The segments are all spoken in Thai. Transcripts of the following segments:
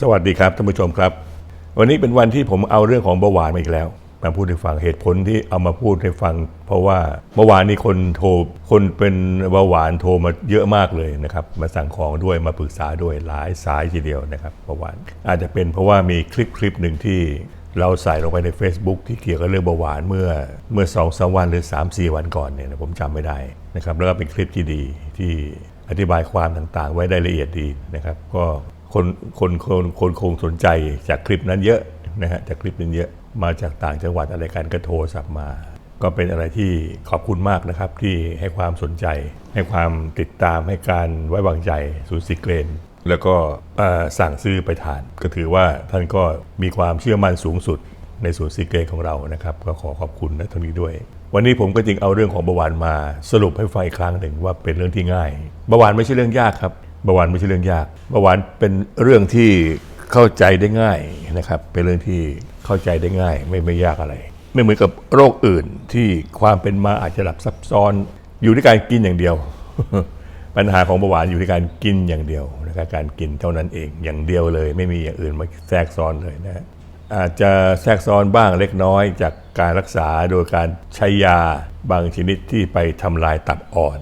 สวัสดีครับท่านผู้ชมครับ วันนี้เป็นวันที่ผมเอาเรื่องของเบาหวานมาอีกแล้วมาพูดให้ฟังเหตุผลที่เอามาพูดให้ฟัง เพราะว่าเมื่อวานนี้คนโทรคนเป็นเบาหวานโทรมาเยอะมากเลยนะครับมาสั่งของด้วยมาปรึกษาด้วยหลายสายทีเดียวนะครับเบาหวานอาจจะเป็นเพราะว่ามีคลิปคลิปหนึ่งที่เราใส่ลงไปใน Facebook ที่เกี่ยวกับเรื่องเบาหวานเมื่อเมื่อสองสาวันหรือ3ามสี่วันก่อนเนี่ยผมจำไม่ได้นะครับแล้วก็เป็นคลิปที่ดีที่อธิบายความต่างๆ ไว้ได้ละเอียดดีนะครับ ก็ คนคนคนคนคงสนใจจากคลิปนั้นเยอะนะฮะจากคลิปนั้นเยอะมาจากต่างจังหวัดอะไรกันก็โทรศัพท์มา ก็เป็นอะไรที่ขอบคุณมากนะครับ ที่ให้ความสนใจ ให้ความติดตามให้การไว้วางใจศูสิเกรนแล้วก็สั่งซื้อไปทาน ก็ถือว่าท่านก็มีความเชื่อมั่นสูงสุดในศูนย์สิเกรนของเรานะครับ ก็ขอขอบคุณนะทั้งนี้ด้วย วันนี้ผมก็จึงเอาเรื่องของเบาหวานมาสรุปให้ฟังอีกครั้งหนึ่งว่าเป็นเรื่องที่ง่ายเบาหวานไม่ใช่เรื่องยากครับ เบาหวานไม่ใช่เรื่องยากเบาหวานเป็นเรื่องที่เข้าใจได้ง่ายนะครับ เป็นเรื่องที่เข้าใจได้ง่าย ไม่ไม่ยากอะไร ไม่เหมือนกับโรคอื่นที่ความเป็นมาอาจจะหลับซับซ้อน อยู่ที่การกินอย่างเดียว ปัญหาของเบาหวานอยู่ที่การกินอย่างเดียวนะครับการกินเท่านั้นเองอย่างเดียวเลย ไม่มีอย่างอื่นมาแทรกซ้อนเลยนะอาจจะแทรกซ้อนบ้างเล็กน้อย จากการรักษาโดยการใช้ยาบางชนิดที่ไปทำลายตับอ่อน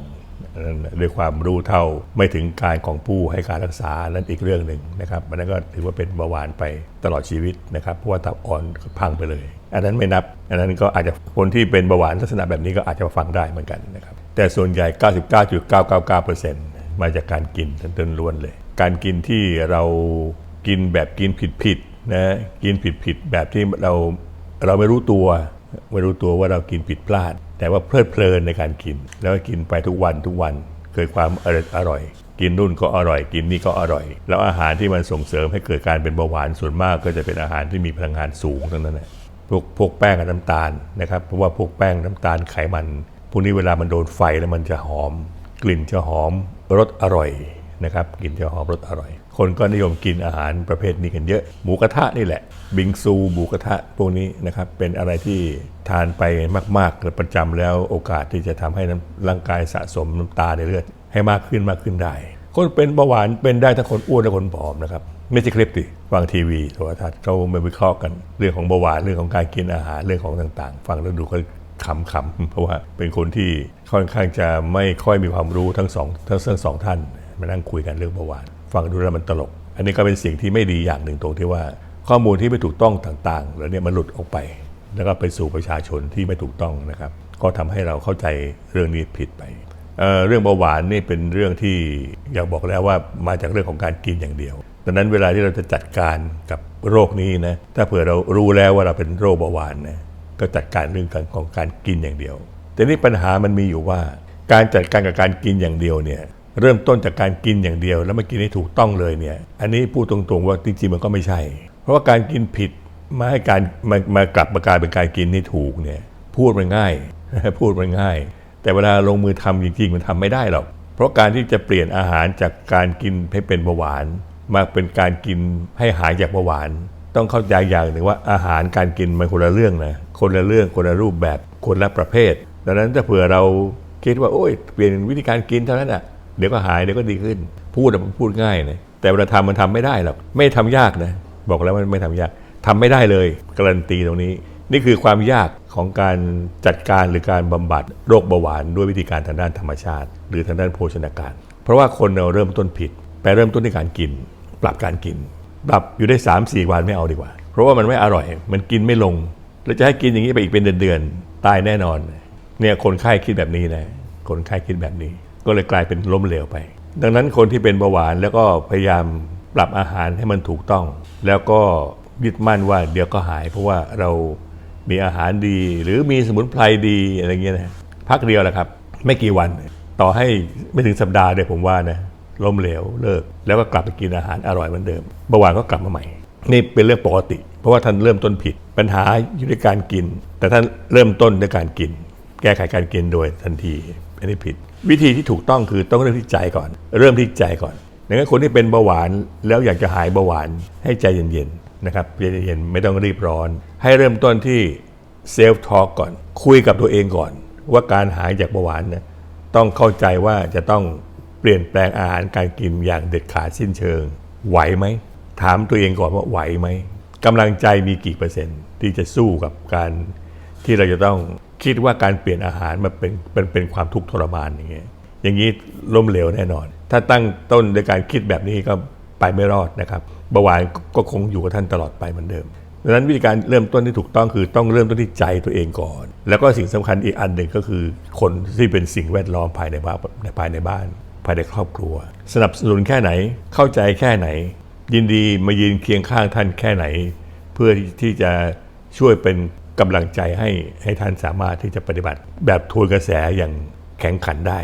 ด้วยความรู้เท่าไม่ถึงการของผู้ให้การรักษานั่นอีกเรื่องหนึ่งนะครับมันนั้นก็ถือว่าเป็นเบาหวานไปตลอดชีวิตนะครับเพราะว่าตับอ่อนพังไปเลย อันนั้นไม่นับ อันนั้นก็อาจจะคนที่เป็นเบาหวานลักษณะแบบนี้ก็อาจจะฟังได้เหมือนกันนะครับแต่ส่วนใหญ่ 99.999%มาจากการกินทั้งล้วนเลย การกินที่เรากินแบบกินผิดๆนะกินผิดๆแบบที่เราเราไม่รู้ตัวไม่รู้ตัวว่าเรากินผิดพลาด แต่ว่าเพลิดเพลินในการกิน แล้วก็กินไปทุกวันทุกวันเกิดความอร่อยอร่อย กินนู่นก็อร่อย กินนี่ก็อร่อย แล้วอาหารที่มันส่งเสริมให้เกิดการเป็นเบาหวานส่วนมากก็จะเป็นอาหารที่มีพลังงานสูงทั้งนั้นแหละพวกพวกแป้งกับน้ำตาลนะครับเพราะว่าพวกแป้งน้ำตาลไขมันพวกนี้เวลามันโดนไฟแล้วมันจะหอม กลิ่นจะหอมรสอร่อย นะครับกลิ่นจะหอมรสอร่อย คนก็นิยมกินอาหารประเภทนี้กันเยอะ หมูกระทะนี่แหละ บิงซูหมูกระทะพวกนี้นะครับเป็นอะไรที่ทานไปมากๆและประจำแล้วโอกาสที่จะทำให้น้ำร่างกายสะสมน้ำตาลในเลือดให้มากขึ้นมากขึ้นได้ คนเป็นเบาหวานเป็นได้ทั้งคนอ้วนและคนผอมนะครับไม่ใช่คลิปดิฟังทีวีโทรทัศน์เขามาวิเคราะห์กันเรื่องของเบาหวานเรื่องของการกินอาหารเรื่องของต่างๆ ฟังแล้วดูก็ขำๆเพราะว่าเป็นคนที่ค่อนข้างจะไม่ค่อยมีความรู้ทั้งสองทั้งทั้งสองท่าน มานั่งคุยกันเรื่องเบาหวานฟังดูแล้วมันตลก อันนี้ก็เป็นสิ่งที่ไม่ดีอย่างหนึ่งตรงที่ว่า ข้อมูลที่ไม่ถูกต้องต่างๆ แล้วเนี่ยมันหลุดออกไป แล้วก็ไปสู่ประชาชนที่ไม่ถูกต้องนะครับ ก็ทำให้เราเข้าใจเรื่องนี้ผิดไปเเรื่องเบาหวานนี่เป็นเรื่องที่อยากบอกแล้วว่ามาจากเรื่องของการกินอย่างเดียวดังนั้นเวลาที่เราจะจัดการกับโรคนี้นะถ้าเผื่อเรารู้แล้วว่าเราเป็นโรคเบาหวานนะก็จัดการเรื่องของการกินอย่างเดียว แต่นี่ปัญหามันมีอยู่ว่า การจัดการกับการกินอย่างเดียวเนี่ย เริ่มต้นจากการกินอย่างเดียว แล้วมากินให้ถูกต้องเลยเนี่ย อันนี้พูดตรงๆว่าจริงๆมันก็ไม่ใช่ เพราะว่าการกินผิดมาให้การมามากลับมากลายเป็นการกินที่ถูกเนี่ยพูดมันง่าย พูดมันง่าย แต่เวลาลงมือทำจริงๆมันทำไม่ได้หรอก เพราะการที่จะเปลี่ยนอาหารจากการกินให้เป็นเบาหวาน มาเป็นการกินให้หายจากเบาหวาน ต้องเข้าใจอย่างหนึ่งว่าอาหารการกินมันคนละเรื่องนะคนละเรื่องคนละรูปแบบคนละประเภท ดังนั้นถ้าเผื่อเราคิดว่าโอ้ยเปลี่ยนวิธีการกินเท่านั้นอะ เดี๋ยวก็หายเดี๋ยวก็ดีขึ้น พูดมันพูดง่ายนะแต่เวลาทำมันทำไม่ได้หรอกไม่ทำยากนะบอกแล้วมันไม่ทำยากทำไม่ได้เลยการันตีตรงนี้ นี่คือความยากของการจัดการหรือการบำบัดโรคเบาหวานด้วยวิธีการทางด้านธรรมชาติ หรือทางด้านโภชนาการ เพราะว่าคนเราเริ่มต้นผิดไปเริ่มต้นที่การกิน ปรับการกิน ปรับอยู่ได้ 3 4 วันไม่เอาดีกว่า เพราะว่ามันไม่อร่อย มันกินไม่ลงแล้วจะให้กินอย่างนี้ไปอีกเป็นเดือนๆตายแน่นอนเนี่ยคนไข้คิดแบบนี้นะคนไข้คิดแบบนี้ ก็เลยกลายเป็นล้มเหลวไป ดังนั้นคนที่เป็นเบาหวานแล้วก็พยายามปรับอาหารให้มันถูกต้อง แล้วก็ยึดมั่นว่าเดี๋ยวก็หาย เพราะว่าเรามีอาหารดี หรือมีสมุนไพรดีอะไรเงี้ยนะพักเดียวแหละครับ ไม่กี่วัน ต่อให้ไม่ถึงสัปดาห์เดียวผมว่านะล้มเหลวเลิก แล้วก็กลับไปกินอาหารอร่อยเหมือนเดิมเบาหวานก็กลับมาใหม่ นี่เป็นเรื่องปกติ เพราะว่าท่านเริ่มต้นผิดปัญหาอยู่ในการกิน แต่ท่านเริ่มต้นด้วยการกิน แก้ไขการกินโดยทันที อันนี้ผิด วิธีที่ถูกต้องคือต้องเริ่มที่ใจก่อน เริ่มที่ใจก่อนดังนั้นคนที่เป็นเบาหวานแล้วอยากจะหายเบาหวานให้ใจเย็นๆนะครับใจเย็นๆไม่ต้องรีบร้อน ให้เริ่มต้นที่เซลฟ์ทอล์กก่อน คุยกับตัวเองก่อน ว่าการหายจากเบาหวานนะต้องเข้าใจว่าจะต้องเปลี่ยนแปลงอาหารการกินอย่างเด็ดขาดสิ้นเชิง ไหวไหมถามตัวเองก่อนว่าไหวไหมกำลังใจมีกี่เปอร์เซ็นต์ที่จะสู้กับการที่เราจะต้อง คิดว่าการเปลี่ยนอาหารมันเป็นเป็นเป็นความทุกข์ทรมานอย่างเงี้ยอย่างนี้ล้มเหลวแน่นอน ถ้าตั้งต้นด้วยการคิดแบบนี้ก็ไปไม่รอดนะครับเบาหวานก็คงอยู่กับท่านตลอดไปเหมือนเดิมดังนั้นวิธีการเริ่มต้นที่ถูกต้องคือต้องเริ่มต้นที่ใจตัวเองก่อน แล้วก็สิ่งสำคัญอีกอันหนึ่งก็คือคนที่เป็นสิ่งแวดล้อมภายในบ้านภายในบ้าน ภายในครอบครัว สนับสนุนแค่ไหนเข้าใจแค่ไหน ยินดีมายืนเคียงข้างท่านแค่ไหน เพื่อที่จะช่วยเป็น กำลังใจให้ให้ท่านสามารถที่จะปฏิบัติ แบบทวนกระแสอย่างแข็งขันได้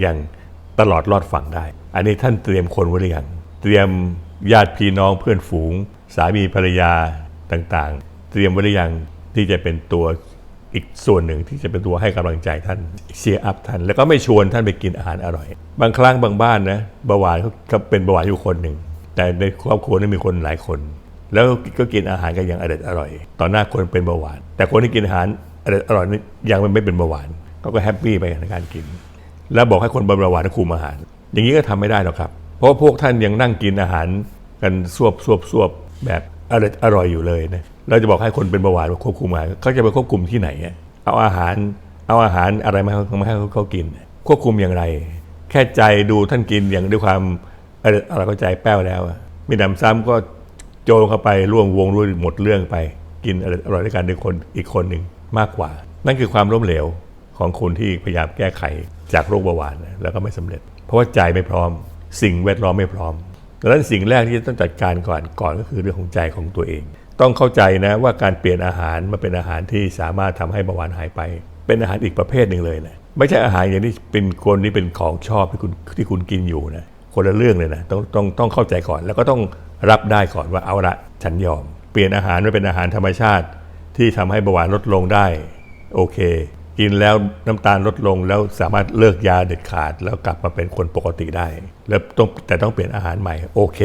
อย่างตลอดรอดฝั่งได้ อันนี้ท่านเตรียมคนไว้หรือยังเตรียมญาติพี่น้องเพื่อนฝูง สามีภรรยาต่างๆ เตรียมไว้หรือยังที่จะเป็นตัวอีกส่วนหนึ่งที่จะเป็นตัวให้กำลังใจท่านเชียร์อัพท่าน แล้วก็ไม่ชวนท่านไปกินอาหารอร่อย บางครั้งบางบ้านนะเบาหวานเขาเป็นเบาหวานอยู่คนหนึ่งแต่ในครอบครัวนั้มีคนหลายคน แล้วก็กินอาหารกันอย่างอร่อยอร่อย ต่อหน้าคนเป็นเบาหวาน แต่คนที่กินอาหารอร่อยอร่อยนี่ยังไม่เป็นเบาหวานเขาก็แฮปปี้ไปในการกิน แล้วบอกให้คนเป็นเบาหวานคุมอาหาร อย่างนี้ก็ทำไม่ได้หรอกครับ เพราะพวกท่านยังนั่งกินอาหารกันสวบสวบสวบแบบอร่อยอร่อยอยู่เลยนะเราจะบอกให้คนเป็นเบาหวานควบคุมอาหารเขาจะไปควบคุมที่ไหนเอาอาหารเอาอาหารอะไรมาให้เขากิน ควบคุมอย่างไร แค่ใจดูท่านกินอย่างด้วยความอะไรก็ใจแป้วแล้ว มีนำซ้ำก็ โจรเข้าไปล่วงวงด้วยหมดเรื่องไป กินอร่อยด้วยกันด้วยคนอีกคนหนึ่งมากกว่า นั่นคือความล้มเหลวของคนที่พยายามแก้ไขจากโรคเบาหวานแล้วก็ไม่สำเร็จ เพราะว่าใจไม่พร้อม สิ่งแวดล้อมไม่พร้อมดังนั้นสิ่งแรกที่ต้องจัดการก่อนก่อนก็คือเรื่องของใจของตัวเอง ต้องเข้าใจนะว่าการเปลี่ยนอาหารมาเป็นอาหารที่สามารถทำให้เบาหวานหายไป เป็นอาหารอีกประเภทหนึ่งเลยนะไม่ใช่อาหารอย่างที่เป็นคนที่เป็นของชอบที่คุณที่คุณกินอยู่นะคนละเรื่องเลยนะต้องต้องต้องเข้าใจก่อนแล้วก็ต้อง รับได้ก่อนว่าเอาละฉันยอม เปลี่ยนอาหารมาเป็นอาหารธรรมชาติ ที่ทำให้เบาหวานลดลงได้ โอเค กินแล้วน้ำตาลลดลงแล้วสามารถเลิกยาเด็ดขาด แล้วกลับมาเป็นคนปกติได้ แล้วต้องแต่ต้องเปลี่ยนอาหารใหม่ โอเค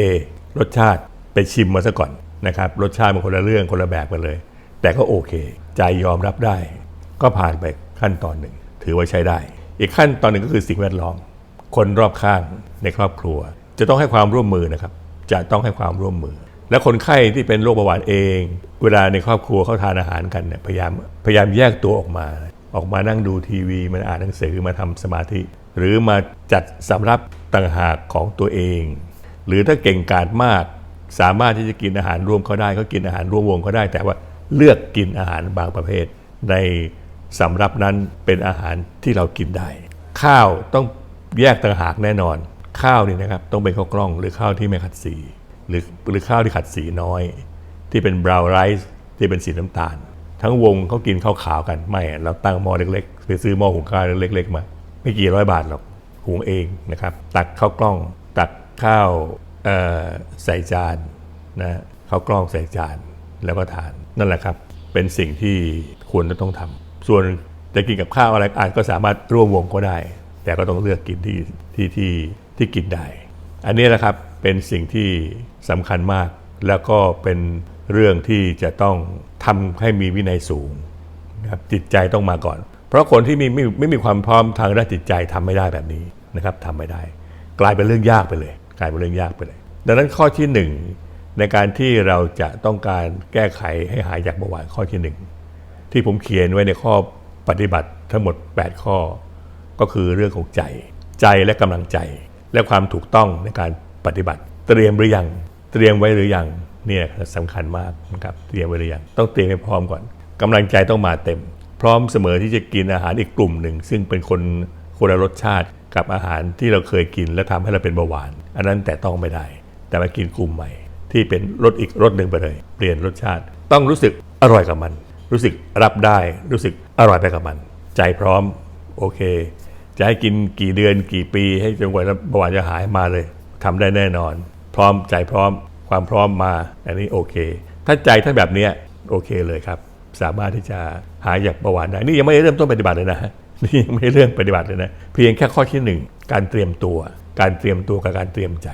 รสชาติไปชิมมาซะก่อนนะครับรสชาติมันคนละเรื่องคนละแบบกันเลย แต่ก็โอเค ใจยอมรับได้ ก็ผ่านไปขั้นตอนหนึ่ง ถือว่าใช้ได้ อีกขั้นตอนหนึ่งก็คือสิ่งแวดล้อม คนรอบข้างในครอบครัว จะต้องให้ความร่วมมือนะครับ จะต้องให้ความร่วมมือ และคนไข้ที่เป็นโรคเบาหวานเอง เวลาในครอบครัวเขาทานอาหารกันเนี่ยพยายามพยายามแยกตัวออกมา ออกมานั่งดูทีวีมาอ่านหนังสือมาทำสมาธิ หรือมาจัดสำรับต่างหากของตัวเอง หรือถ้าเก่งกาจมากสามารถที่จะกินอาหารร่วมเขาได้เขากินอาหารร่วมวงเขาได้ แต่ว่าเลือกกินอาหารบางประเภท ในสำรับนั้นเป็นอาหารที่เรากินได้ ข้าวต้องแยกต่างหากแน่นอน ข้าวนี่นะครับต้องเป็นข้าวกล้องหรือข้าวที่ไม่ขัดสี หรือหรือข้าวที่ขัดสีน้อย ที่เป็นบราวน์ไรซ์ที่เป็นสีน้ำตาล ทั้งวงเขากินข้าวขาวกันไม่เราตั้งหม้อเล็กๆ ไปซื้อหม้อหุงข้าวเล็กๆมา ไม่กี่ร้อยบาทหรอกหุงเองนะครับ ตักข้าวกล้อง ตักข้าวใส่จานนะข้าวกล้องใส่จานแล้วก็ทานนั่นแหละครับ เป็นสิ่งที่ควรจะต้องทำส่วนจะกินกับข้าวอะไรอาจก็สามารถร่วมวงก็ได้ แต่ก็ต้องเลือกกินที่ที่ที่ ที่กินได้ อันนี้แหละครับเป็นสิ่งที่สำคัญมาก แล้วก็เป็นเรื่องที่จะต้องทำให้มีวินัยสูงนะครับจิตใจต้องมาก่อน เพราะคนที่มีไม่ไม่มีความพร้อมทางด้านจิตใจทำไม่ได้แบบนี้นะครับทำไม่ได้ กลายเป็นเรื่องยากไปเลย กลายเป็นเรื่องยากไปเลย ดังนั้นข้อที่หนึ่งในการที่เราจะต้องการแก้ไขให้หายจากเบาหวานข้อที่หนึ่งที่ผมเขียนไว้ในข้อปฏิบัติทั้งหมด 8 ข้อ ก็คือเรื่องของใจ ใจและกำลังใจ และความถูกต้องในการปฏิบัติ เตรียมหรือยัง เตรียมไว้หรือยังเนี่ยสำคัญมากนะครับเตรียมไว้หรือยังต้องเตรียมให้พร้อมก่อนกำลังใจต้องมาเต็ม พร้อมเสมอที่จะกินอาหารอีกกลุ่มหนึ่ง ซึ่งเป็นคนคนละรสชาติกับอาหารที่เราเคยกินและทำให้เราเป็นเบาหวาน อันนั้นแต่ต้องไม่ได้ แต่มากินกลุ่มใหม่ ที่เป็นรสอีกรสหนึ่งไปเลย เปลี่ยนรสชาติ ต้องรู้สึกอร่อยกับมัน รู้สึกรับได้ รู้สึกอร่อยไปกับมัน ใจพร้อมโอเค จะให้กินกี่เดือนกี่ปี ให้จนกว่าเบาหวานจะหายมาเลยทำได้แน่นอน พร้อมใจพร้อมความพร้อมมาอันนี้โอเค ถ้าใจท่านแบบนี้โอเคเลยครับ สามารถที่จะหายจากเบาหวานได้ นี่ยังไม่ได้เริ่มต้นปฏิบัติเลยนะนี่ยังไม่ได้เรื่องปฏิบัติเลยนะเพียงแค่ข้อที่หนึ่งการเตรียมตัว การเตรียมตัวกับการเตรียมใจ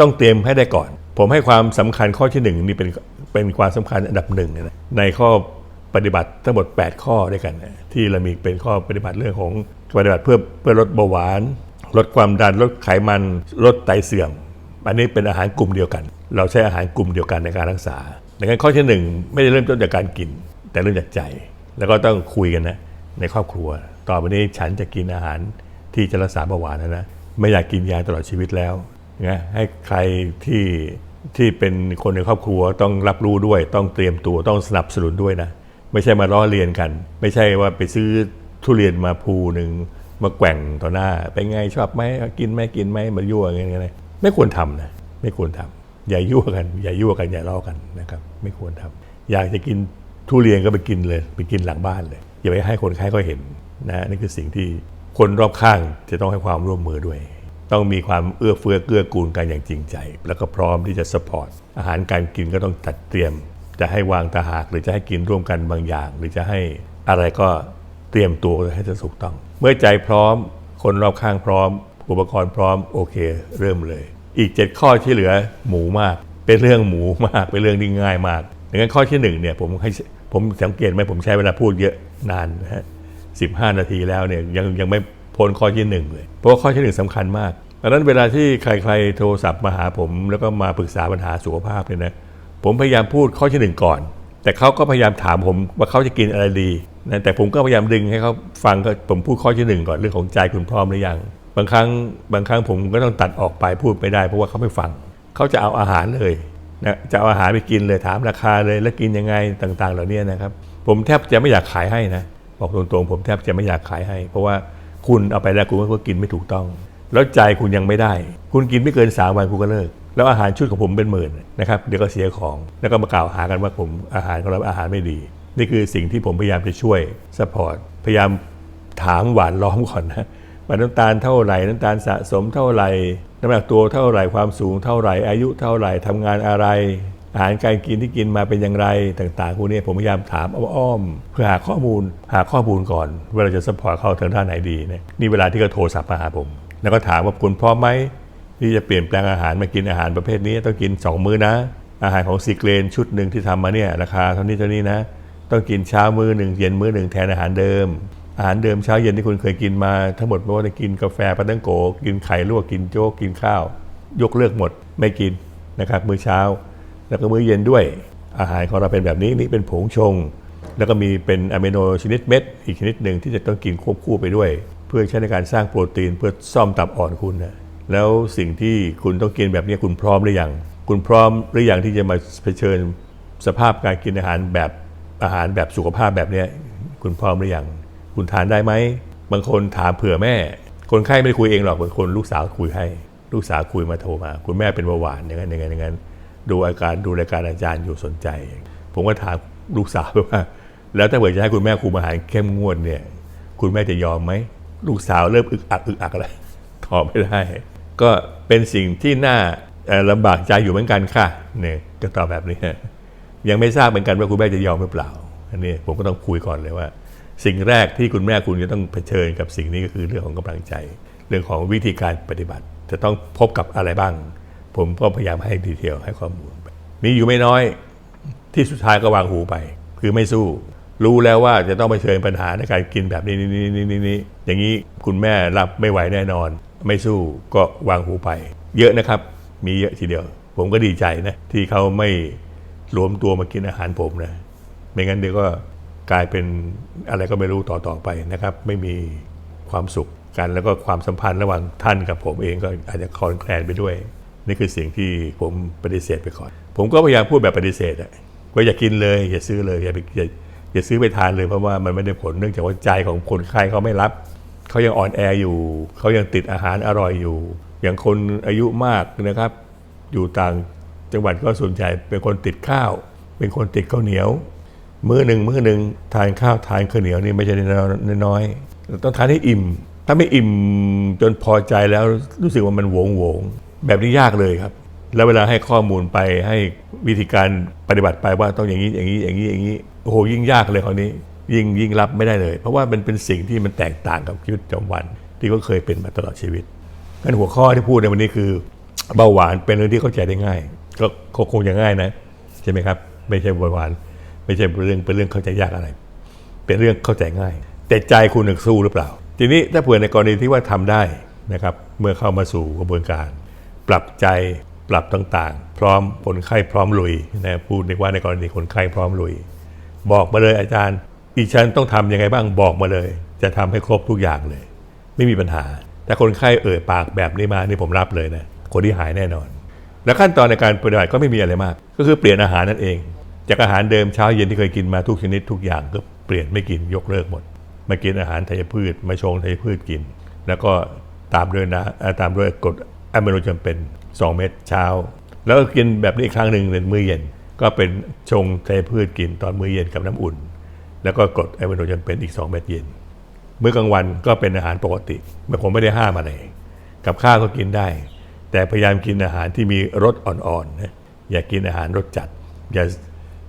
ต้องเตรียมให้ได้ก่อน ผมให้ความสำคัญข้อที่หนึ่งนี่เป็นเป็นความสำคัญอันดับหนึ่งนะในข้อปฏิบัติทั้งหมด 8 ข้อด้วยกันนะ ที่เรามีเป็นข้อปฏิบัติเรื่องของปฏิบัติเพื่อเพื่อลดเบาหวาน ลดความดันลดไขมันลดไตเสื่อม อันนี้เป็นอาหารกลุ่มเดียวกัน เราใช้อาหารกลุ่มเดียวกันในการรักษาดังนั้นข้อที่หนึ่งไม่ได้เริ่มต้นจากการกิน แต่เริ่มจากใจ แล้วก็ต้องคุยกันนะในครอบครัว ต่อไปนี้ฉันจะกินอาหารที่จะรักษาเบาหวานนะนะไม่อยากกินยาตลอดชีวิตแล้วนะให้ใครที่ที่เป็นคนในครอบครัวต้องรับรู้ด้วย ต้องเตรียมตัวต้องสนับสนุนด้วยนะ ไม่ใช่มาล้อเลียนกัน ไม่ใช่ว่าไปซื้อทุเรียนมาภูหนึ่งมาแกว่งต่อหน้า เป็นไงชอบไหมกินไหมกินไหมมายั่วอะไงไงไม่ควรทำนะไม่ควรทำอย่ายั่วกัน อย่ายั่วกันอย่าล้อกันนะครับไม่ควรทำอยากจะกินทุเรียนก็ไปกินเลยไปกินหลังบ้านเลยอย่าไปให้คนไข้เขาเห็นนะนี่คือสิ่งที่คนรอบข้างจะต้องให้ความร่วมมือด้วย ต้องมีความเอื้อเฟื้อเกื้อกูลกันอย่างจริงใจ แล้วก็พร้อมที่จะสปอร์ตอาหารการกินก็ต้องจัดเตรียม จะให้วางตาหากหรือจะให้กินร่วมกันบางอย่าง หรือจะให้อะไรก็เตรียมตัวให้จะถูกต้อง เมื่อใจพร้อม คนรอบข้างพร้อม อุปกรณ์พร้อมโอเค เริ่มเลย อีก 7 ข้อที่เหลือหมูมาก เป็นเรื่องหมูมากเป็นเรื่องที่ง่ายมากดังนั้นข้อที่หนึ่งเนี่ยผมให้ผมสังเกตไหมผมใช้เวลาพูดเยอะนานนะฮะสิบห้านาทีแล้วเนี่ยยังยังไม่พ้นข้อที่หนึ่งเลย เพราะว่าข้อที่หนึ่งสำคัญมากดังนั้นเวลาที่ใครๆโทรศัพท์มาหาผม แล้วก็มาปรึกษาปัญหาสุขภาพเนี่ยนะ ผมพยายามพูดข้อที่หนึ่งก่อน แต่เขาก็พยายามถามผมว่าเขาจะกินอะไรดีนะแต่ผมก็พยายามดึงให้เขาฟังก็ผมพูดข้อที่หนึ่งก่อนเรื่องของใจคุณพร้อมหรือยังบางครั้งบางครั้งผมก็ต้องตัดออกไปพูดไม่ได้เพราะว่าเขาไม่ฟังเขาจะเอาอาหารเลยนะจะเอาอาหารไปกินเลยถามราคาเลยแล้วกินยังไงต่างๆ เหล่านี้นะครับผมแทบจะไม่อยากขายให้นะบอกตรงๆผมแทบจะไม่อยากขายให้ เพราะว่าคุณเอาไปแล้วคุณก็กินไม่ถูกต้อง แล้วใจคุณยังไม่ได้ คุณกินไม่เกินสามวันคุณก็เลิก แล้วอาหารชุดของผมเป็นหมื่นนะครับเดี๋ยวก็เสียของ แล้วก็มากล่าวหากันว่าผมอาหารของเราอาหารไม่ดี นี่คือสิ่งที่ผมพยายามจะช่วยสปอร์ตพยายามถามหวานล้อมก่อนนะว่าน้ำตาลเท่าไหร่น้ำตาลสะสมเท่าไหร่น้ำหนักตัวเท่าไหร่ความสูงเท่าไหร่ อายุเท่าไหร่ทำงานอะไร อาหารการกินที่กินมาเป็นอย่างไรต่างๆพวกนี้ผมพยายามถามอ้อมๆเพื่อหาข้อมูลหาข้อมูลก่อนว่าเราจะสปอร์ตเข้าทางด้านไหนดีนะนี่เวลาที่เขาโทรศัพท์มาหาผม แล้วก็ถามว่าคุณพร้อมไหม ที่จะเปลี่ยนแปลงอาหารมากินอาหารประเภทนี้ต้องกิน 2 มื้อนะ อาหารของซีเกรนชุดหนึ่งที่ทำมาเนี่ยราคาเท่านี้เท่านี้นะ ต้องกินเช้ามื้อหนึ่งเย็นมื้อหนึ่งแทนอาหารเดิม อาหารเดิมเช้าเย็นที่คุณเคยกินมาทั้งหมดไม่ว่าจะกินกาแฟปาตังโกกินไข่ลวกกินโจ๊กกินข้าว ยกเลิกหมดไม่กินนะครับมื้อเช้า แล้วก็มื้อเย็นด้วย อาหารของเราเป็นแบบนี้นี่เป็นผงชง แล้วก็มีเป็นอะมิโนชนิดเม็ดอีกชนิดหนึ่งที่จะต้องกินควบคู่ไปด้วย เพื่อใช้ในการสร้างโปรตีนเพื่อซ่อมตับอ่อนคุณนะ แล้วสิ่งที่คุณต้องกินแบบนี้คุณพร้อมหรือยังคุณพร้อมหรือยังที่จะมาเผชิญสภาพการกินอาหารแบบอาหารแบบสุขภาพแบบนี้คุณพร้อมหรือยังคุณทานได้ไหมบางคนถามเผื่อแม่ คนไข้ไม่ได้คุยเองหรอกบางคนลูกสาวคุยให้ ลูกสาวคุยมาโทรมา คุณแม่เป็นเบาหวานอย่างนั้นอย่างนั้นอย่างนั้นดูอาการดูรายการอาจารย์อยู่สนใจ ผมก็ถามลูกสาวไปว่า แล้วถ้าเกิดจะให้คุณแม่คุมอาหารเข้มงวดเนี่ย คุณแม่จะยอมไหมลูกสาวเริ่มอึกอักอึกอักแล้วตอบไม่ได้ ก็เป็นสิ่งที่น่าลำบากใจอยู่เหมือนกันค่ะเนี่ยก็ตอบแบบนี้ยังไม่ทราบเหมือนกันว่าคุณแม่จะยอมหรือเปล่าอันนี้ผมก็ต้องคุยก่อนเลยว่า สิ่งแรกที่คุณแม่คุณจะต้องเผชิญกับสิ่งนี้ก็คือเรื่องของกำลังใจ เรื่องของวิธีการปฏิบัติ จะต้องพบกับอะไรบ้าง ผมก็พยายามให้ดีเทลให้ข้อมูล มีอยู่ไม่น้อยที่สุดท้ายก็วางหูไป คือไม่สู้ รู้แล้วว่าจะต้องไปเผชิญปัญหาในการกินแบบนี้นี้นี้นี้นี้นี้อย่างนี้คุณแม่รับไม่ไหวแน่นอน ไม่สู้ก็วางหูไป เยอะนะครับ มีเยอะทีเดียว ผมก็ดีใจนะ ที่เขาไม่รวมตัวมากินอาหารผมนะ ไม่งั้นเดี๋ยวก็กลายเป็นอะไรก็ไม่รู้ต่อต่อไปนะครับ ไม่มีความสุขกันแล้วก็ความสัมพันธ์ระหว่างท่านกับผมเองก็อาจจะคลอนแคลนไปด้วย นี่คือสิ่งที่ผมปฏิเสธไปก่อน ผมก็พยายามพูดแบบปฏิเสธอะว่าอย่ากินเลยอย่าซื้อเลยอย่าไปอย่าอย่าซื้อไปทานเลยเพราะว่ามันไม่ได้ผลเนื่องจากว่าใจของคนไข้เขาไม่รับ เขายังอ่อนแออยู่ เขายังติดอาหารอร่อยอยู่ อย่างคนอายุมากนะครับ อยู่ต่างจังหวัดก็ส่วนใหญ่เป็นคนติดข้าว เป็นคนติดข้าวเหนียว มื้อหนึ่งมื้อหนึ่งทานข้าวทานข้าวเหนียวนี่ไม่ใช่น้อยๆต้องทานให้อิ่ม ถ้าไม่อิ่มจนพอใจแล้วรู้สึกว่ามันโหวงหวงๆแบบนี้ยากเลยครับ แล้วเวลาให้ข้อมูลไปให้วิธีการปฏิบัติไปว่าต้องอย่างนี้อย่างนี้อย่างนี้อย่างนี้โอ้โหยิ่งยากเลยคราวนี้ ยิ่งยิ่งรับไม่ได้เลย เพราะว่ามันเป็นสิ่งที่มันแตกต่างกับชีวิตประจำวัน ที่เขาเคยเป็นมาตลอดชีวิตงั้นหัวข้อที่พูดในวันนี้คือเบาหวานเป็นเรื่องที่เข้าใจได้ง่าย ก็คงจะง่ายนะใช่ไหมครับ ไม่ใช่เบาหวาน ไม่ใช่เป็นเรื่องเป็นเรื่องเข้าใจยากอะไร เป็นเรื่องเข้าใจง่าย แต่ใจคุณหนึ่งสู้หรือเปล่า ทีนี้ถ้าเผื่อในกรณีที่ว่าทำได้นะครับ เมื่อเข้ามาสู่กระบวนการ ปรับใจปรับต่างๆ พร้อมคนไข้พร้อมลุยนะพูดในว่าในกรณีคนไข้พร้อมลุย บอกมาเลยอาจารย์ อีฉันต้องทำยังไงบ้างบอกมาเลย จะทำให้ครบทุกอย่างเลย ไม่มีปัญหา แต่คนไข้เอ่ยปากแบบนี้มานี่ผมรับเลยนะคนที่หายแน่นอน และขั้นตอนในการปฏิบัติก็ไม่มีอะไรมาก ก็คือเปลี่ยนอาหารนั่นเอง จากอาหารเดิมเช้าเย็นที่เคยกินมาทุกชนิดทุกอย่างก็เปลี่ยนไม่กินยกเลิกหมด มากินอาหารธัญพืช มาชงธัญพืชกิน แล้วก็ตามด้วยนะตามด้วยกรดอะมิโนจำเป็น 2 เม็ดเช้า แล้วก็กินแบบนี้อีกครั้งหนึ่งเป็นมื้อเย็น ก็เป็นชงธัญพืชกินตอนมื้อเย็นกับน้ำอุ่น แล้วก็กรดอะมิโนจำเป็นอีก 2 เม็ดเย็น มื้อกลางวันก็เป็นอาหารปกติไม่ผมไม่ได้ห้ามอะไร กับข้าวก็กินได้ แต่พยายามกินอาหารที่มีรสอ่อนๆนะอย่ากินอาหารรสจัด อย่า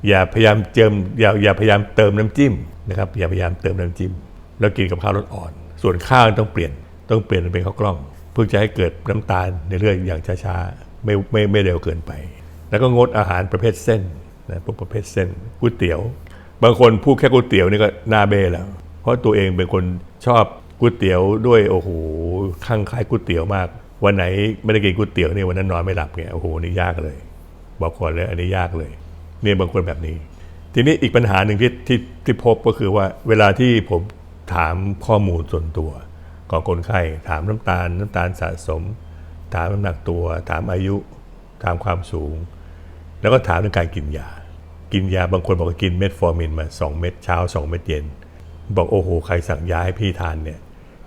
อย่าพยายามเจิมอย่าอย่าพยายามเติมน้ำจิ้มนะครับอย่าพยายามเติมน้ำจิ้ม แล้วกินกับข้าวรสอ่อน ส่วนข้าวต้องเปลี่ยนต้องเปลี่ยนเป็นข้าวกล้อง เพื่อจะให้เกิดน้ำตาลในเลือดอย่างช้าๆไม่ไม่ไม่เร็วเกินไป แล้วก็งดอาหารประเภทเส้นนะพวกประเภทเส้นก๋วยเตี๋ยว บางคนพูดแค่ก๋วยเตี๋ยวนี่ก็หน้าเบ้แล้ว เพราะตัวเองเป็นคนชอบก๋วยเตี๋ยวด้วยโอ้โหข้างคล้ายก๋วยเตี๋ยวมาก วันไหนไม่ได้กินก๋วยเตี๋ยวเนี่ยวันนั้นนอนไม่หลับเนี่ยโอ้โหนี่ยากเลย บอกก่อนเลยอันนี้ยากเลย เนี่ยบางคนแบบนี้ ทีนี้อีกปัญหาหนึ่งที่ที่ที่พบก็คือว่าเวลาที่ผมถามข้อมูลส่วนตัวของคนไข้ถามน้ำตาลน้ำตาลสะสม ถามน้ำหนักตัว ถามอายุ ถามความสูง แล้วก็ถามเรื่องการกินยา กินยาบางคนบอกว่ากินเม็ดฟอร์มินมา 2 เม็ดเช้า 2 เม็ดเย็น บอกโอ้โหใครสั่งยาให้พี่ทานเนี่ย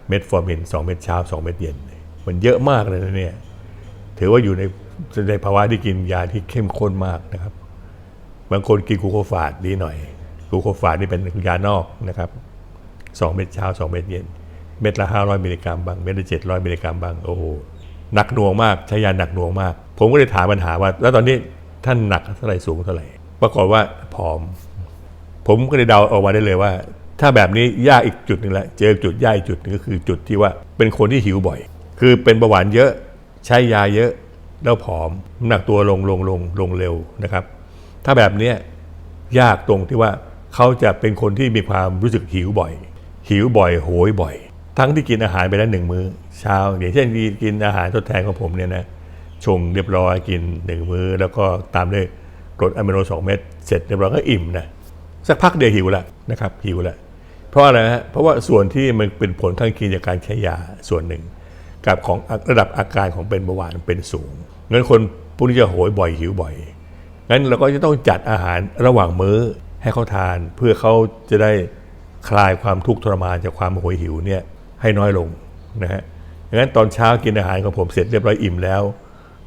เม็ดฟอร์มิน 2 เม็ดเช้า 2 เม็ดเย็น มันเยอะมากเลยนะเนี่ยถือว่าอยู่ในในภาวะที่กินยาที่เข้มข้นมากนะครับ บางคนกินกูโคฟาดดีหน่อยกูโคฟาดนี่เป็นยานอกนะครับ 2 เม็ดเช้า 2 เม็ดเย็น เม็ดละ 500 มิลลิกรัมบางเม็ดละ 700 มิลลิกรัมบางโอ้โหหนักหน่วงมากใช้ยาหนักหน่วงมาก ผมก็เลยถามปัญหาว่า แล้วตอนนี้ท่านหนักเท่าไหร่สูงเท่าไหร่ ปรากฏว่าผอม ผมก็เลยเดาออกมาได้เลยว่า ถ้าแบบนี้ยากอีกจุดหนึ่งแหละเจอจุดยากอีกจุดหนึงก็คือจุดที่ว่าเป็นคนที่หิวบ่อย คือเป็นเบาหวานเยอะใช้ยาเยอะแล้วผอมน้ำหนักตัวลงลงลงลงเร็วนะครับ ถ้าแบบนี้ยยากตรงที่ว่าเขาจะเป็นคนที่มีความรู้สึกหิวบ่อย หิวบ่อยโหยบ่อย ทั้งที่กินอาหารไปแล้วหนึ่งมื้อเช้าอย่างเช่นกินอาหารทดแทนของผมเนี่ยนะชงเรียบร้อยกินหนึ่งมื้อ แล้วก็ตามด้วย กรดอะมิโนสองเม็ดเสร็จเรียบร้อยก็อิ่มนะสักพักเดียวหิวล้วนะครับหิวล้วเพราะอะไรฮะเพราะว่าส่วนที่มันเป็นผลข้างเคียงจากการใช้ยาส่วนหนึ่ง กับของระดับอาการของเป็นเบาหวานเป็นสูงงั้นคนพวกนี้จะโหยบ่อยหิวบ่อยงั้นเราก็จะต้องจัดอาหารระหว่างมื้อให้เขาทาน เพื่อเขาจะได้คลายความทุกข์ทรมานจากความโหยหิวเนี่ยให้น้อยลงนะฮะงั้นตอนเช้ากินอาหารของผมเสร็จเรียบร้อยอิ่มแล้ว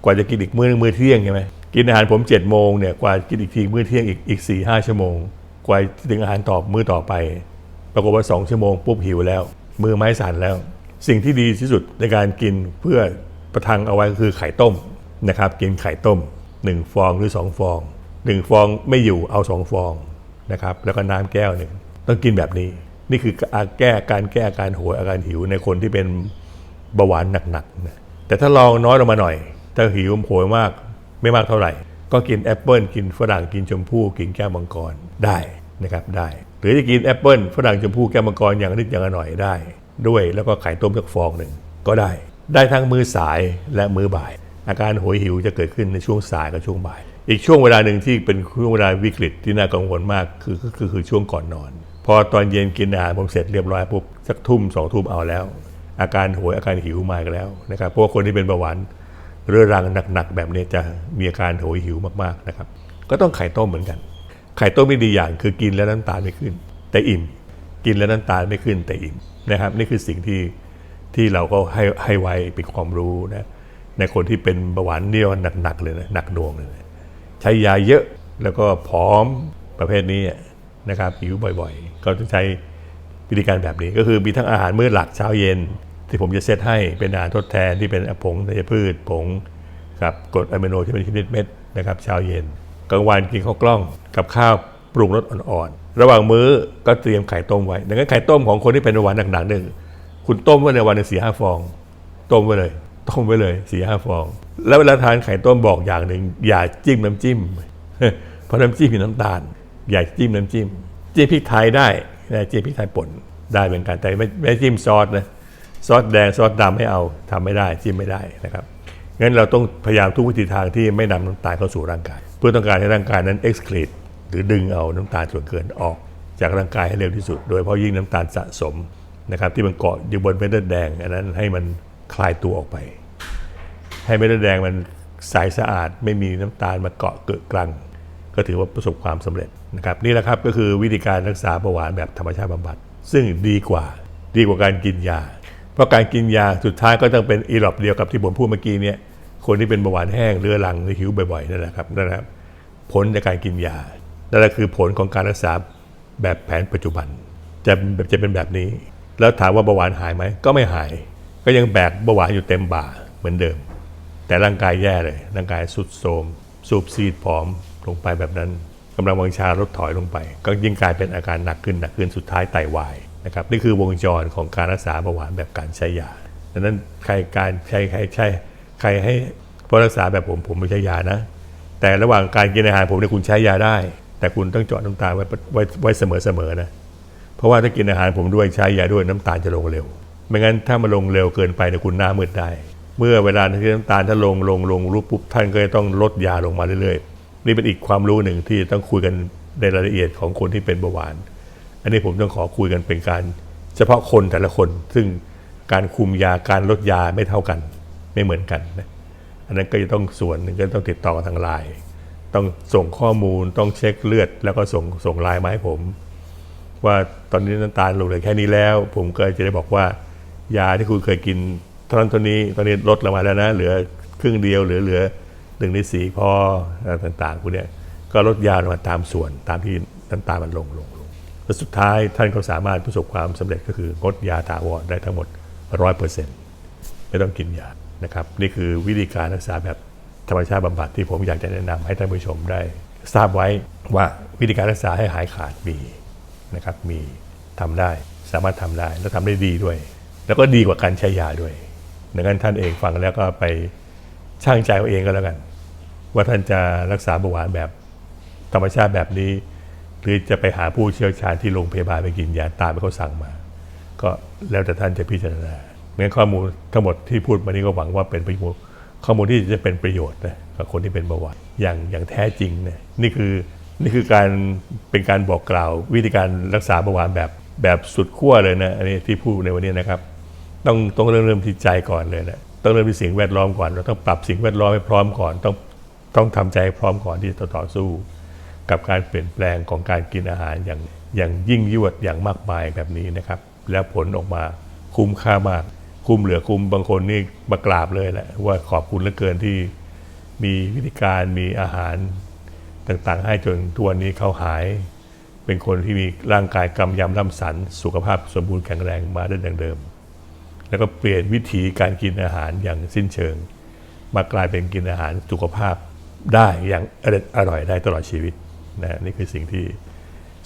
กว่าจะกินอีกมื้อนึงมื้อเที่ยงใช่ไหม กินอาหารผม7จ็ดโมงเนี่ยกว่ากินอีกทีมื้อเที่ยงอีกอีกสี่ห้าชั่วโมง กว่าถึงอาหารตอบมื้อต่อไป ปรากฏว่า2ชั่วโมงปุ๊บหิวแล้ว มือไม้สั่นแล้ว สิ่งที่ดีที่สุดในการกินเพื่อประทังเอาไว้ก็คือไข่ต้มนะครับ กินไข่ต้ม 1 ฟองหรือ 2 ฟอง 1 ฟองไม่อยู่เอา 2 ฟองนะครับแล้วก็น้ำแก้วหนึ่งต้องกินแบบนี้ นี่คือการแก้การแก้อาการโหยอาการหิวในคนที่เป็นเบาหวานหนักๆนะแต่ถ้าลองน้อยลงมาหน่อยถ้าหิวโหยมาก ไม่มากเท่าไหร่ ก็กินแอปเปิลกินฝรั่งกินชมพู่กินแก้วมังกรได้นะครับได้หรือจะกินแอปเปิลฝรั่งชมพู่แก้วมังกรอย่างนิดอย่างหน่อยได้ ด้วยแล้วก็ไข่ต้มสักฟองหนึ่งก็ได้ ได้ทั้งมื้อสายและมื้อบ่าย อาการโหยหิวจะเกิดขึ้นในช่วงสายกับช่วงบ่าย อีกช่วงเวลาหนึ่งที่เป็นช่วงเวลาวิกฤตที่น่ากังวลมากคือก็คือคือช่วงก่อนนอน พอตอนเย็นกินอาหารผมเสร็จเรียบร้อยปุ๊บสักทุ่มสองทุ่มเอาแล้ว อาการโหยอาการหิวมากแล้วนะครับเพราะคนที่เป็นเบาหวาน เรื้อรังหนักๆแบบนี้จะมีอาการโหยหิวมากๆนะครับ ก็ต้องไข่ต้มเหมือนกัน ไข่ต้มไม่ดีอย่างคือกินแล้วน้ำตาลไม่ขึ้น แต่อิ่ม กินแล้วน้ำตาลไม่ขึ้นแต่อิ่มนะครับ นี่คือสิ่งที่ที่เราก็ให้ให้ไว้เป็นความรู้นะในคนที่เป็นเบาหวานเนี่ยหนักๆเลยนะหนักหน่วงเลยนะใช้ยาเยอะแล้วก็ผอมประเภทนี้นะครับหิวบ่อยๆ ก็ต้องใช้วิธีการแบบนี้ก็คือมีทั้งอาหารมื้อหลักเช้าเย็น ที่ผมจะเซตให้เป็นอาหารทดแทนที่เป็นผงธัญพืชผงกับกรดอะมิโนที่เป็นชนิดเม็ดนะครับเช้าเย็นกลางวันกินข้าวกล้องกับข้าวปรุงรสอ่อนๆระหว่างมื้อก็เตรียมไข่ต้มไว้ดังนั้นไข่ต้มของคนที่เป็นหวานหนักๆหนึ่งคุณต้มไว้ในวันหนึ่งสี่ห้าฟอง ต้มไว้เลยต้มไว้เลยสี่ห้าฟอง แล้วเวลาทานไข่ต้มบอกอย่างหนึ่งอย่าจิ้มน้ำจิ้ม เพราะน้ำจิ้มมีน้ำตาล อย่าจิ้มน้ำจิ้มจิ้มพริกไทยได้จิ้มพริกไทยป่นได้เหมือนกันแต่ไม่ไม่จิ้มซอสนะ ซอสแดงซอสดำไม่เอาทำไม่ได้จิ้มไม่ได้นะครับงั้นเราต้องพยายามทุกวิธีทางที่ไม่นำน้ำตาลเข้าสู่ร่างกาย เพื่อต้องการให้ร่างกายนั้น excrete หรือดึงเอาน้ำตาลส่วนเกินออกจากร่างกายให้เร็วที่สุด โดยเฉพาะยิ่งน้ำตาลสะสมนะครับที่มันเกาะอยู่บนเม็ดเลือดแดงอันนั้นให้มันคลายตัวออกไป ให้เม็ดเลือดแดงมันใสสะอาดไม่มีน้ำตาลมาเกาะเกิดกลัง ก็ถือว่าประสบความสำเร็จนะครับนี่แหละครับก็คือวิธีการรักษาเบาหวานแบบธรรมชาติบำบัด ซึ่งดีกว่าดีกว่าการกินยา เพราะการกินยาสุดท้ายก็ต้องเป็นอีหลอบเดียวกับที่ผมพูดเมื่อกี้เนี่ยคนที่เป็นเบาหวานแห้งเรื้อรังหรือหิวบ่อยๆนั่นแหละครับนั่นแหละผลจากการกินยานั่นแหละคือผลของการรักษาแบบแผนปัจจุบัน จะจะเป็นแบบนี้ แล้วถามว่าเบาหวานหายไหมก็ไม่หาย ก็ยังแบกเบาหวานอยู่เต็มบ่าเหมือนเดิม แต่ร่างกายแย่เลยร่างกายสุดโทรมสูบซีดผอมลงไปแบบนั้นกำลังวังชาลดถอยลงไป ก็ยิ่งกลายเป็นอาการหนักขึ้นหนักขึ้นสุดท้ายไตวาย นะครับนี่คือวงจรของการรักษาเบาหวานแบบการใช้ยาดังนั้นใครการใช้ใครใช้ใครให้พรักษาแบบผมผมไม่ใช้ยานะ แต่ระหว่างการกินอาหารผมเนี่ยคุณใช้ยาได้ แต่คุณต้องเจาะน้ำตาลไว้ไว้ไว้เสมอๆนะเพราะว่าถ้ากินอาหารผมด้วยใช้ยาด้วยน้ำตาลจะลงเร็ว ไม่งั้นถ้ามันลงเร็วเกินไปเนี่ยคุณหน้ามืดได้เมื่อเวลาที่น้ำตาลถ้าลงลงลงรูปปุ๊บท่านก็จะต้องลดยาลงมาเรื่อยๆ นี่เป็นอีกความรู้หนึ่งที่ต้องคุยกันในรายละเอียดของคนที่เป็นเบาหวาน อันนี้ผมต้องขอคุยกันเป็นการ เฉพาะคนแต่ละคน ซึ่งการคุมยาการลดยาไม่เท่ากัน ไม่เหมือนกันนะอันนั้นก็จะต้องส่วนหนึ่งก็ต้องติดต่อกันทางไลน์ต้องส่งข้อมูลต้องเช็คเลือด แล้วก็ส่งส่งไลน์มาให้ผม ว่าตอนนี้น้ำตาลลงเหลือแค่นี้แล้ว ผมก็จะได้บอกว่า ยาที่คุณเคยกินเท่านั้นเท่านี้ตอนนี้ลดลงมาแล้วนะ เหลือครึ่งเดียวเหลือเหลือหนึ่งในสี่พอต่างๆคุณเนี่ยก็ลดยาลงมาตามส่วนตามที่น้ำตาลมันลงลง แล้วสุดท้ายท่านก็สามารถประสบความสำเร็จก็คืองดยาถาวรได้ทั้งหมดร้อยเปอร์เซ็นต์ไม่ต้องกินยานะครับนี่คือวิธีการรักษาแบบธรรมชาติบำบัดที่ผมอยากจะแนะนำให้ท่านผู้ชมได้ทราบไว้ว่าวิธีการรักษาให้หายขาดมีนะครับมีทำได้สามารถทำได้แล้วทำได้ดีด้วย แล้วก็ดีกว่าการใช้ยาด้วยดังนั้นท่านเองฟังแล้วก็ไปช่างใจเอาเองก็แล้วกัน ว่าท่านจะรักษาเบาหวานแบบธรรมชาติแบบนี้ หรือจะไปหาผู้เชี่ยวชาญที่โรงพยาบาลไปกินยาตามที่เขาสั่งมา ก็แล้วแต่ท่านจะพิจารณาเงั้นข้อมูลทั้งหมดที่พูดมานี้ก็หวังว่าเป็นประโยชน์ข้อมูลที่จะเป็นประโยชน์นะกับคนที่เป็นเบาหวานอย่างอย่างแท้จริงนะนี่คือนี่คือการเป็นการบอกกล่าววิธีการรักษาเบาหวานแบบแบบสุดขั้วเลยนะอันนี้ที่พูดในวันนี้นะครับ ต้องต้องเริ่มเริ่มที่ใจก่อนเลยนะต้องเริ่มที่สิ่งแวดล้อมก่อนเราต้องปรับสิ่งแวดล้อมให้พร้อมก่อนต้องต้องทำใจพร้อมก่อนที่จะต่อสู้ กับการเปลี่ยนแปลงของการกินอาหารอย่างอย่างยิ่งยวดอย่างมากมายแบบนี้นะครับ แล้วผลออกมาคุ้มค่ามาก คุ้มเหลือคุ้มบางคนนี่มากราบเลยแหละว่าขอบคุณเหลือเกินที่มีวิธีการมีอาหารต่างๆ ให้จนทุกวันนี้เขาหาย เป็นคนที่มีร่างกายกำยำล่ำสัน สุขภาพสมบูรณ์แข็งแรงมาได้ดังเดิม แล้วก็เปลี่ยนวิถีการกินอาหารอย่างสิ้นเชิง มากลายเป็นกินอาหารสุขภาพได้อย่างอร่อยได้ตลอดชีวิต นะนี่คือสิ่งที่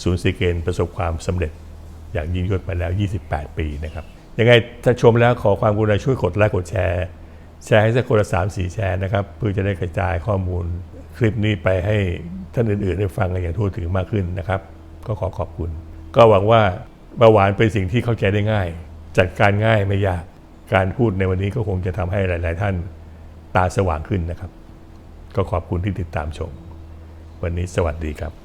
ศูนย์ซีเกนประสบความสำเร็จอย่างยิ่งยวดมาแล้ว 28 ปีนะครับ ยังไงถ้าชมแล้วขอความกรุณาช่วยกดไลค์กดแชร์ แชร์ให้สักคนละสามสี่แชร์นะครับ เพื่อจะได้กระจายข้อมูลคลิปนี้ไปให้ท่านอื่นๆได้ฟังกันอย่างทั่วถึงมากขึ้นนะครับ ก็ขอขอบคุณ ก็หวังว่าเบาหวานเป็นสิ่งที่เข้าใจได้ง่าย จัดการง่ายไม่ยากการพูดในวันนี้ก็คงจะทำให้หลาย ๆ ท่านตาสว่างขึ้นนะครับ ก็ขอบคุณที่ติดตามชม วันนี้สวัสดีครับ